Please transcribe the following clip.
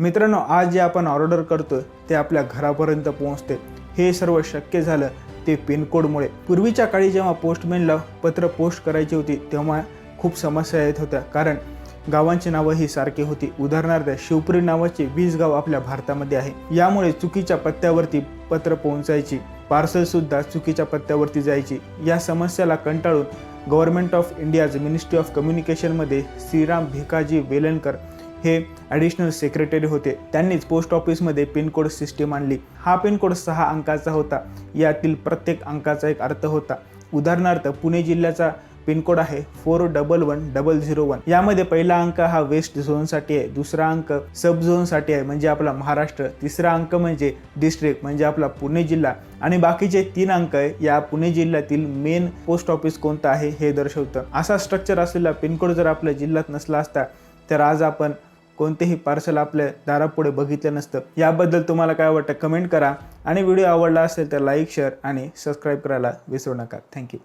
मित्रांनो आज जे आपण ऑर्डर करतो ते आपल्या घरापर्यंत पोहोचते. हे सर्व शक्य झालं ते पिनकोडमुळे. पूर्वीच्या काळी जेव्हा पोस्टमॅनला पत्र पोस्ट करायची होती तेव्हा खूप समस्या येत होत्या. कारण गावांची नावं ही सारखी होती. उदाहरणार्थ शिवपुरी नावाचे वीस गाव आपल्या भारतामध्ये आहे. यामुळे चुकीच्या पत्त्यावरती पत्र पोहोचायची पार्सलसुद्धा चुकीच्या पत्त्यावरती जायची या समस्याला कंटाळून government of India's ministry of कम्युनिकेशनमध्ये Shriram Bhikaji Velankar हे ॲडिशनल सेक्रेटरी होते. त्यांनीच पोस्ट ऑफिसमध्ये पिनकोड सिस्टीम आणली. हा पिनकोड सहा अंकाचा होता. यातील प्रत्येक अंकाचा एक अर्थ होता. उदाहरणार्थ पुणे जिल्ह्याचा पिनकोड आहे four double one double zero one यामध्ये पहिला अंक हा वेस्ट झोनसाठी आहे. दुसरा अंक सब झोनसाठी आहे. म्हणजे आपला महाराष्ट्र. तिसरा अंक म्हणजे डिस्ट्रिक्ट म्हणजे आपला पुणे जिल्हा. आणि बाकीचे तीन अंक आहे या पुणे जिल्ह्यातील मेन पोस्ट ऑफिस कोणतं आहे हे दर्शवतं. असा स्ट्रक्चर असलेला पिनकोड जर आपल्या जिल्ह्यात नसला असता तर आज आपण कोणतेही पार्सल आपल्या दारापुढे बघितलं नसतं. याबद्दल तुम्हाला काय वाटतं कमेंट करा. आणि व्हिडिओ आवडला असेल तर लाईक शेअर आणि सबस्क्राईब करायला विसरू नका. थँक्यू